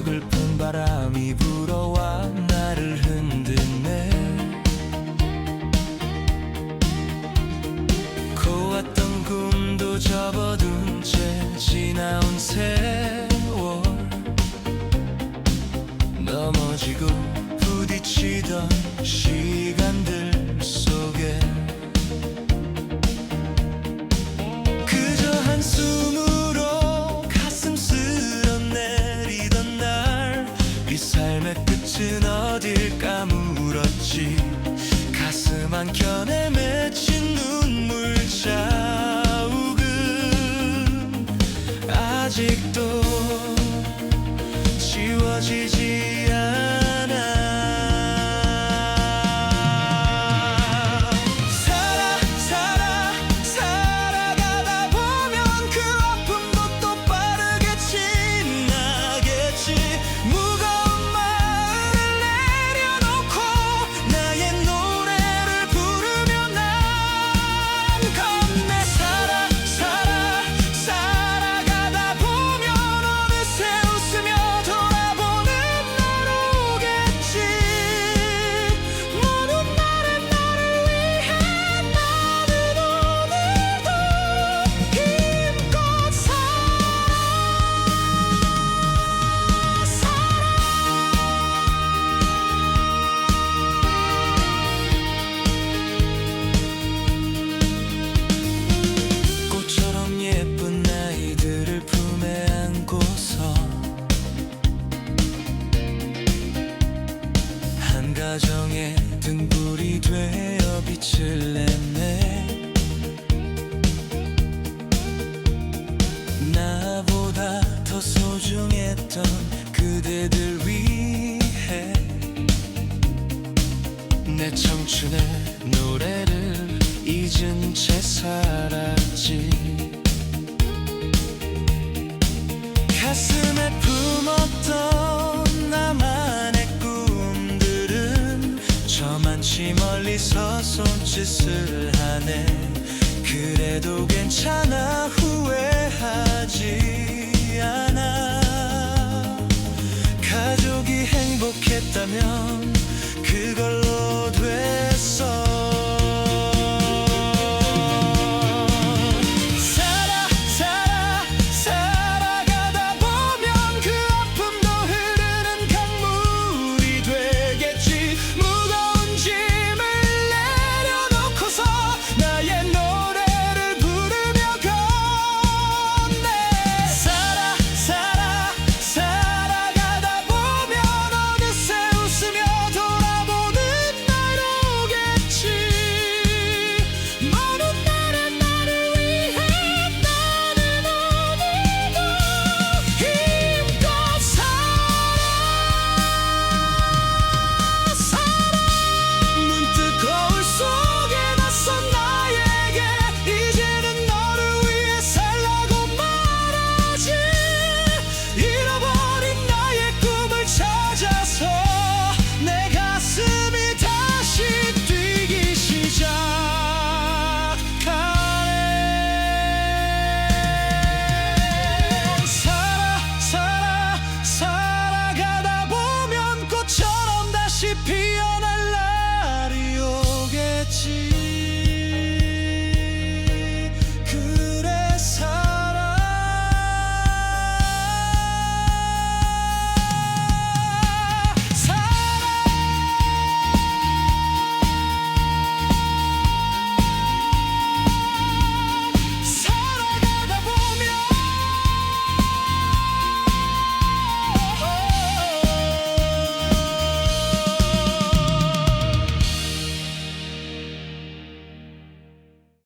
서글픈 바람이 불어와 나를 맺힌 눈물 자욱은 아직도 지워지지 않아 등불이 되어 빛을 냈네. 나보다 더 소중했던 그대들 위해 내 청춘의 노래를 잊은 채 살았지. 가슴 손짓을 하네. 그래도 괜찮아. 후회하지 않아. 가족이 행복했다면